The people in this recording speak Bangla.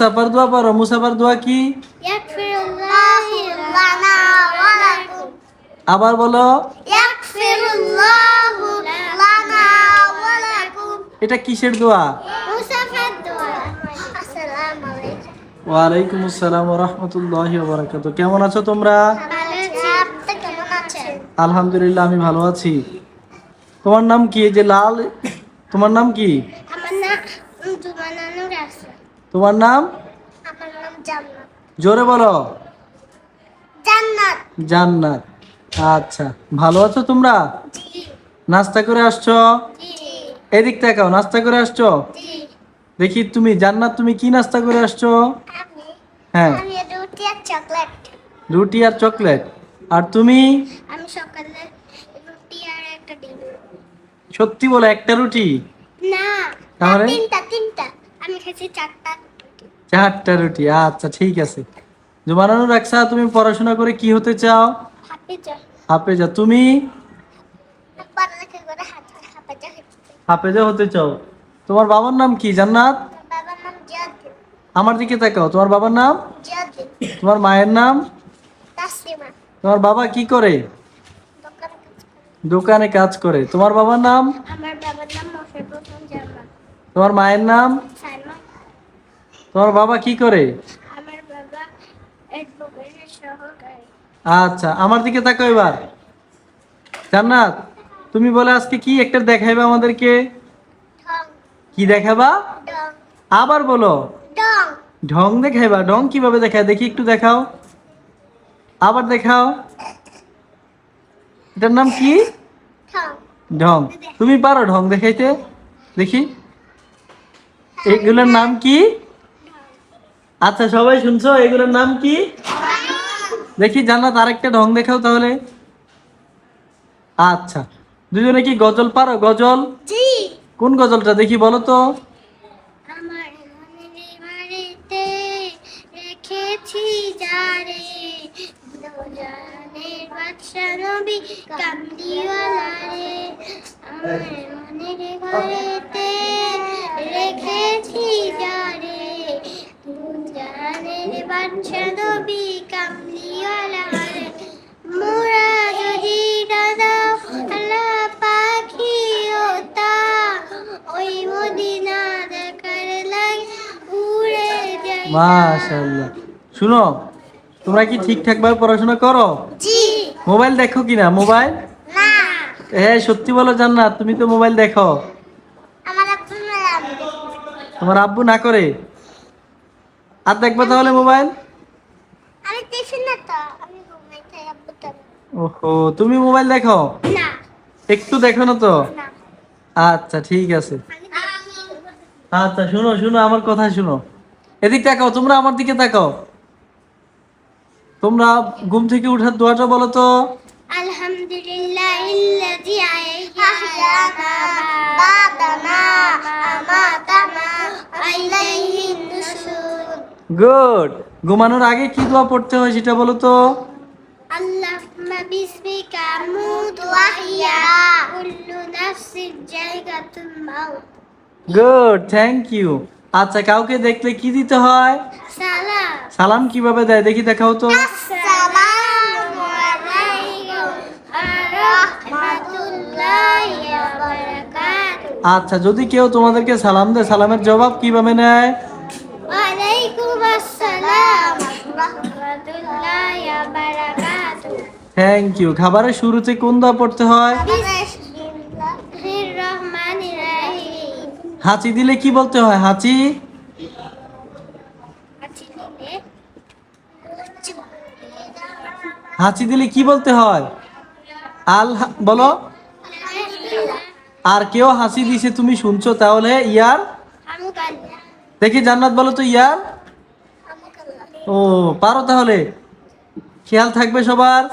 মুসাফার দোয়া পারো? মুসাফার দোয়া কি? আবার বলো। এটা কিসের দোয়া? ওয়ালাইকুম আসসালাম রহমতুল্লাহ বারাকাত কেমন আছো তোমরা? আলহামদুলিল্লাহ, আমি ভালো আছি। তোমার নাম কি? যে লাল, তোমার নাম কি? তোমার নাম? জোরে বলো। জান্নাত। জান্নাত। আচ্ছা ভালো আছো তোমরা? নাস্তা করে আসছো? এদিক তাকাও নাস্তা করে আসছো? দেখি তুমি জান্নাত তুমি কি নাস্তা করে আসছো? হ্যাঁ। রুটি আর চকলেট। রুটি আর চকলেট। আর তুমি? আমি সকালে রুটি আর একটা ডিম। সত্যি বলো একটা রুটি? না তাহলে? না, তিনটা তিনটা। আমি খেয়েছি চারটা চারটা রুটি আচ্ছা ঠিক আছে। জুমানানু রাখছা তুমি পড়াশোনা করে কি হতে চাও? হাফিজা তুমি? হাত হাফিজা চাও? তোমার বাবার নাম কি? জান্নাত? আমার দিকে তাকাও তোমার বাবার নাম? তোমার মায়ের নাম? তোমার বাবা কি করে? দোকান কাজ করে। তোমার বাবার নাম? তোমার মায়ের নাম? তোমার বাবা কি করে? আমার বাবা সহকারী। আচ্ছা আমার দিকে তাকো এবার। জান্নাত তুমি বলে আজকে কি একটা দেখাইবে আমাদেরকে? কি দেখাবা? আবার বলো। ঢং দেখাইবা? ঢং কীভাবে দেখায়? দেখি একটু দেখাও। আবার দেখাও। এটার নাম কি? ঢং। ঢং। তুমি পারো ঢং দেখাইতে? দেখি। এগুলোর নাম কি? আচ্ছা সবাই শুনছো? এগুলোর নাম কি? দেখি জান্নাত আরেকটা ঢং দেখাও তাহলে। আচ্ছা দুজনে কি গজল পারো? গজল? কোন গজলটা? দেখি বলো তো। রে আমার মনের ঘরেতে বাদশা নবী কামলিওয়ালা রে মোরা যদি দাদা আল্লাহ পাখি ওতা ওই মদিনা দেখার লাগে উড়ে যাই মাশাআল্লাহ। শুনো তোমরা কি ঠিকঠাক ভাবে পড়াশোনা করো? জি। মোবাইল দেখো কিনা? মোবাইল? না। হ্যাঁ সত্যি বলো জান্নাত তুমি তো মোবাইল দেখো। আমার আব্বু ম্যাডাম তোমার আব্বু না করে? আর দেখব তাহলে মোবাইল? আমি দেখি না তো আমি ওহো তুমি মোবাইল দেখো? না। একটু দেখো না তো? আচ্ছা ঠিক আছে। আচ্ছা শুনো শুনো আমার কথা শুনো। এদিক তাকাও তোমরা আমার দিকে তাকাও। তোমরা ঘুম থেকে উঠার দোয়াটা বলো তো? আলহামদুলিল্লাহ গুড ঘুমানোর আগে কি দোয়া পড়তে হয় সেটা বলো তো? আল্লাহুম্মা বিসমিকা আমুতু ওয়া আহইয়া কুল্লু নাফসিন জায়গাতুল মাউত। গুড থ্যাংক ইউ আচ্ছা কাউকে দেখলে কি দিতে হয়? সালাম। সালাম কীভাবে দেয়? দেখি দেখাও তো। আসসালামু আলাইকুম রাহমাতুল্লাহি ওয়া বারাকাতুহু। আচ্ছা যদি কেউ তোমাদেরকে সালাম দেয় সালামের জবাব কীভাবে নেয়? থ্যাংক ইউ খাবারের শুরুতে কোন দোয়া পড়তে হয়? হাঁচি দিলে কি বলতে হয়? হাঁচি? হাঁচি দিলে কি বলতে হয়? আল বলো। আর কেউ হাসি দিছে, তুমি শুনছো? তাহলে ইয়ার? দেখি জান্নাত বলো তো ইয়ার? ও, পারো তাহলে। খেয়াল থাকবে সবার?